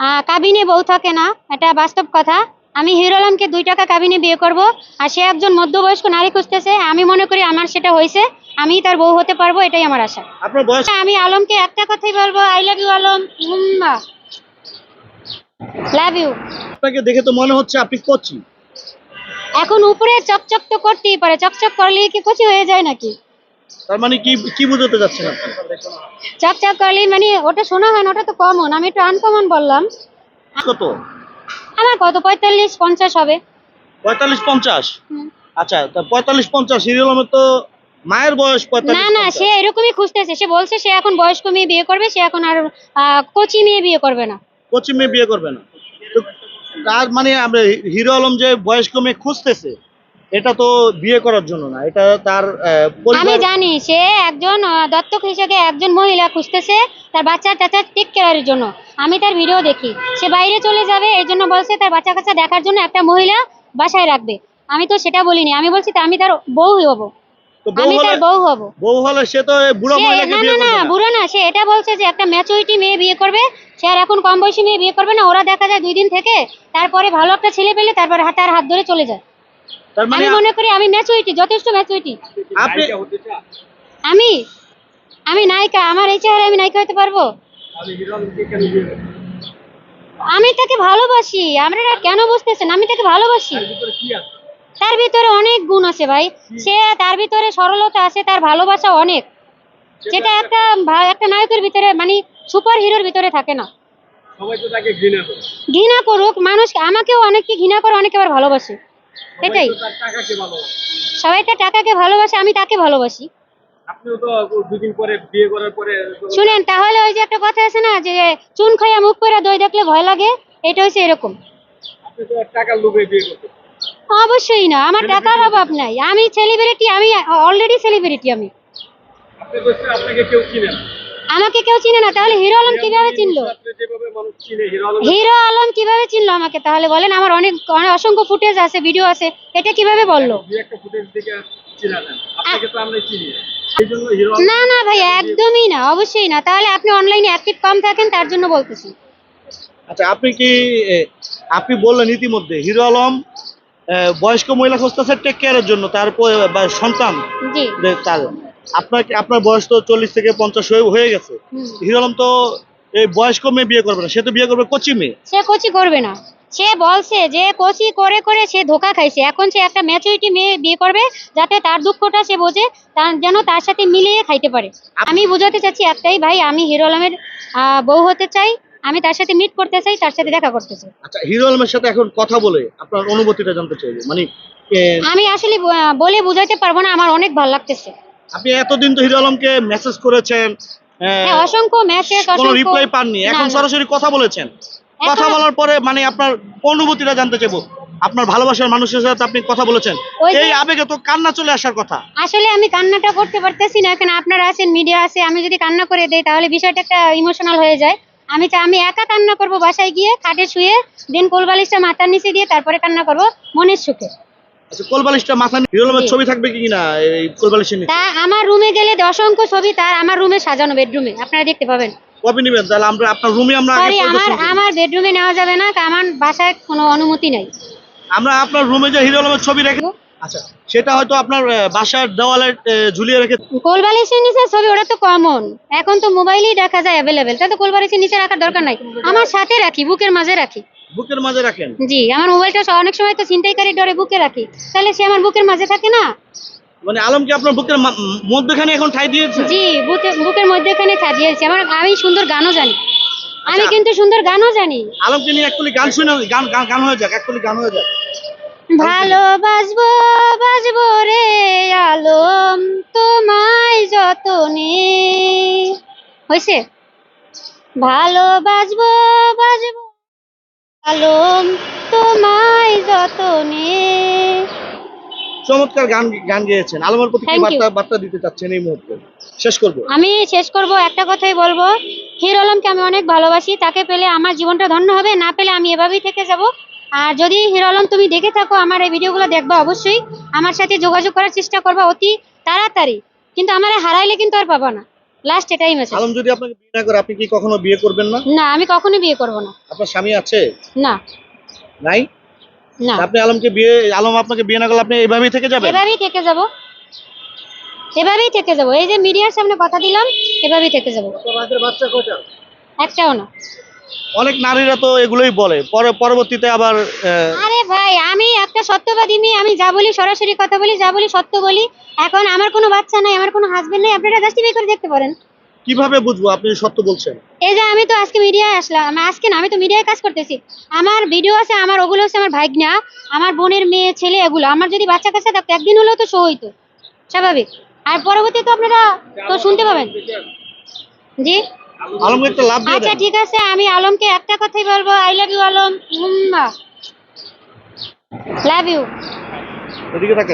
আহ, কাবিনে বউ থাকে না এটা বাস্তব কথা। আমি হিরো আলমকে দুই টাকা কাবিনে বিয়ে করব আর সে একজন মধ্যবয়স্ক নারী খুঁজতেছে আমি মনে করি আমার সেটা হয়েছে আমি তার বউ হতে পারব এটাই আমার আশা। আপনার বয়স? আমি আলমকে একটা কথাই বলব I love you Alam. Love you আপনাকে দেখে তো মনে হচ্ছে আপনি কচি। এখন উপরে চকচক তো করতেই পারে চকচক করলে কি কচি হয়ে যায় নাকি? তার মানে কি কি বুঝাতে যাচ্ছেন আপনি? চকচক করলে মানে ওটা শোনা হয় না ওটা তো কমন আমি একটু আনকমন বললাম। কত? আমার কত? পঁয়তাল্লিশ পঞ্চাশ হবে। পঁয়তাল্লিশ পঞ্চাশ। আচ্ছা তা পঁয়তাল্লিশ পঞ্চাশ হিরো আলমের তো মায়ের বয়স না পঁয়তাল্লিশ না সে এরকমই খুঁজতেছে। সে বলছে সে এখন বয়স্ক মেয়ে বিয়ে করবে সে এখন আর কচি মেয়ে বিয়ে করবে না। কচি মেয়ে বিয়ে করবে না। তার মানে আমরা হিরো আলম যে বয়স্ক মেয়ে খুঁজতেছে এটা তো বিয়ে করার জন্য না এটা তার আমি জানি সে একজন দত্তক হিসেবে একজন মহিলা খুঁজতেছে তার বাচ্চা টাচ্চা টেক কেয়ারের জন্য। আমি তার ভিডিও দেখি। সে বাইরে চলে যাবে এই জন্য বলছে তার বাচ্চা কাচ্চা দেখার জন্য একটা মহিলা বাসায় রাখবে। আমি তো সেটা বলিনি আমি বলছি আমি তার বউ হব। আমি তার বউ হব। বউ হলে সে তো বুড়ো মহিলাকে বিয়ে না না না। বুড়ো না সে এটা বলছে যে একটা ম্যাচুরিটি মেয়ে বিয়ে করবে সে আর এখন কম বয়সী মেয়ে বিয়ে করবে না ওরা দেখা যায় দুই দিন থেকে তারপরে ভালো একটা ছেলে পেলে তারপরে হাতে আর হাত ধরে চলে যায়। তার মানে আমি মনে করি আমি ম্যাচুরিটি যথেষ্ট ম্যাচুরিটি আপনি আমি? আমি নায়িকা আমার এই চেহারা আমি নায়িকা হতে পারব? আমি তাকে ভালোবাসি আপনারা কেন বুঝতেছেন? আমি তাকে ভালোবাসি। তার ভিতরে অনেক গুণ আছে ভাই। সে তার ভিতরে সরলতা আছে তার ভালোবাসা অনেক। যেটা একটা একটা নায়কের ভিতরে মানে সুপার হিরোর ভিতরে থাকে না। সবাই তো তাকে ঘৃণা করে। ঘৃণা করুক মানুষ আমাকেও অনেককে ঘৃণা করে অনেকে আবার ভালোবাসে। তো ভালোবাসে। সবাই তার টাকাকে ভালোবাসে আমি তাকে ভালোবাসি। তো শুনেন তাহলে ওই যে একটা কথা আছে না যে চুন খাইয়া মুখ করে দই দেখলে ভয় লাগে এটা হচ্ছে এরকম। তো অবশ্যই না আমার টাকার অভাব নাই। আমি সেলিব্রিটি আমি অলরেডি সেলিব্রিটি আমি। আপনাকে কেউ চিনে না। আমাকে কেউ চিনে না তাহলে হিরো আলম কীভাবে চিনলো? আপনি যেভাবে মানুষ চিনে হিরো আলম কীভাবে চিনলো আমাকে? তাহলে বলেন আমার অনেক অনেক অসংখ্য ফুটেজ আছে ভিডিও আছে এটা কীভাবে বলল? না। না না ভাই একদমই না অবশ্যই না। তাহলে আপনি অনলাইনে অ্যাক্টিভ কম থাকেন তার জন্য বলতেছি। আচ্ছা আপনি কি আপনি বললেন ইতিমধ্যে হিরো আলম বয়স্ক মহিলা খুঁজতেছে টেক কেয়ারের জন্য তার সন্তান জি। তার আপনার আপনার বয়স তো চল্লিশ থেকে পঞ্চাশ হয়ে গেছে। হিরো আলম তো এই বয়স্ক মেয়ে বিয়ে করবে না সে তো বিয়ে করবে কচি মেয়ে। সে কোচি করবে না। সে বলছে যে কোচি করে করে সে ধোকা খাইছে। এখন সে একটা ম্যাচুরিটি মেয়ে বিয়ে করবে যাতে তার দুঃখটা সে বোঝে তার যেন তার সাথে মিলিয়ে খাইতে পারে। আমি বোঝাতে চাচ্ছি একটাই ভাই আমি হিরো আলমের বউ হতে চাই আমি তার সাথে মিট করতে চাই তার সাথে দেখা করতে চাই। আচ্ছা হিরো আলমের সাথে এখন কথা বলে আপনার অনুভূতিটা জানতে চাইব। মানে আমি আসলে বলে বুঝাইতে পারব না আমার অনেক ভালো লাগতেছে। আপনি এতদিন তো হিরো আলমকে মেসেজ করেছেন হ্যাঁ, অসংখ্য মেসেজ কোনো রিপ্লাই পাননি। এখন সরাসরি কথা বলেছেন। কথা বলার পরে মানে আপনার অনুভূতিটা জানতে চাইব। আপনার ভালোবাসার মানুষের সাথে আপনি কথা বলেছেন। এই আবেগে তো কান্না চলে আসার কথা। আসলে আমি কান্নাটা করতে পারতেছি না এখানে আপনারা আছেন মিডিয়া আছে আমি যদি কান্না করে দেই তাহলে বিষয়টা একটা ইমোশনাল হয়ে যায়। আমি চা আমি একা কান্না করব বাসায় গিয়ে খাটে শুয়ে দেন কোলবালিশটা মাথার নিচে দিয়ে তারপরে কান্না করব মনের সুখে। আচ্ছা কোলবালিশটা মাথা নিয়ে হিরো আলমের জি। ছবি থাকবে কি না এই কোলবালিশের নিচে। তা আমার রুমে গেলে অসংখ্য ছবি তার আমার রুমে সাজানো বেডরুমে আপনারা দেখতে পাবেন। কবে নিবেন? তাহলে আমরা আপনার রুমে আমরা আগে সরি আমার পরিদর্শন করব। আমার বেডরুমে নেওয়া যাবে না আমার বাসায় কোনো অনুমতি নাই। আমরা আপনার রুমে যে হিরো আলমের ছবি রেখে আচ্ছা সেটা হয়তো আপনার বাসার দেওয়ালে ঝুলিয়ে রেখে কোলবালিশের নিচে ছবি ওটা তো কমন এখন তো মোবাইলেই দেখা যায় অ্যাভেলেবেল তাহলে নিচে রাখার দরকার নাই। আমার সাথে রাখি বুকের মাঝে রাখি। বুকের মাঝে রাখেন? জি আমার মোবাইলটা অনেক সময় তো ছিনতাইকারী ডরে বুকে রাখি। তাহলে সে আমার বুকের মাঝে থাকে না? মানে আলমকে আপনার বুকের মধ্যখানে এখন ঠাই দিয়েছে? জি বুকে বুকের মধ্যে এখানে সাজিয়েছি আমার আমি সুন্দর গানও জানি। আমি আচ্ছা। কিন্তু সুন্দর গানও জানি। আলমকে নিয়ে একটুলি গান শুনে গান গান হয়ে যাক একটুলি গান হয়ে যাক। ভালোবাসবো বাসবো রে আলম তোমায় যতনে। হয়েছে ভালোবাসবো বাসবো আলম তোমায় যতনে। চমৎকার গান গান গেয়েছেন। আলমের প্রতি কি বার্তা বার্তা দিতে চাচ্ছেন এই মুহূর্তে? শেষ করব। আমি শেষ করব একটা কথাই বলব। হিরো আলমকে আমি অনেক ভালোবাসি তাকে পেলে আমার জীবনটা ধন্য হবে না পেলে আমি এভাবেই থেকে যাব। আর যদি হিরো আলম তুমি দেখে থাকো আমার এই ভিডিওগুলো দেখবা অবশ্যই। আমার সাথে যোগাযোগ করার চেষ্টা করবা অতি তাড়াতাড়ি। কিন্তু আমার হারাইলে কিন্তু আর পাবা না। লাস্ট এটাই মেসেজ আলম যদি আপনাকে বিয়ে না করে আপনি কি কখনো বিয়ে করবেন না? না আমি কখনোই বিয়ে করব না। আপনার স্বামী আছে? না। নাই? না। আপনি আলমকে বিয়ে আলম আপনাকে বিয়ে না করলে আপনি এইভাবেই থেকে যাবেন? এভাবেই থেকে যাব। এভাবেই থেকে যাব। এই যে মিডিয়ার সামনে কথা দিলাম এভাবেই থেকে যাব। বাচ্চা কয়টা? একটাও না। অনেক নারীরা তো এগুলোই বলে। পরে পরবর্তীতে আবার আরে ভাই আমি একটা সত্যবাদী মেয়ে আমি যা বলি সরাসরি কথা বলি যা বলি সত্য বলি এখন আমার কোনো বাচ্চা নাই আমার কোনো হাজবেন্ড নেই আপনারা জাস্টিফাই করে দেখতে পারেন। কীভাবে বুঝব আপনি সত্য বলছেন? এই যে আমি তো আজকে মিডিয়ায় আসলাম আমি আজকে না আমি তো মিডিয়ায় কাজ করতেছি। আমার ভিডিও আছে আমার ওগুলো হচ্ছে আমার ভাইগনা আমার বোনের মেয়ে ছেলে এগুলো। আমার যদি বাচ্চা কাচ্চা থাকতো একদিন হলেও তো শো হইতো স্বাভাবিক। আর পরবর্তীতে আপনারা তো শুনতে পাবেন। জি? আলমকে একটা লাভ দিয়ে আচ্ছা ঠিক আছে আমি আলমকে একটা কথাই বলব। I love you Alam. Love you এদিকে থাকে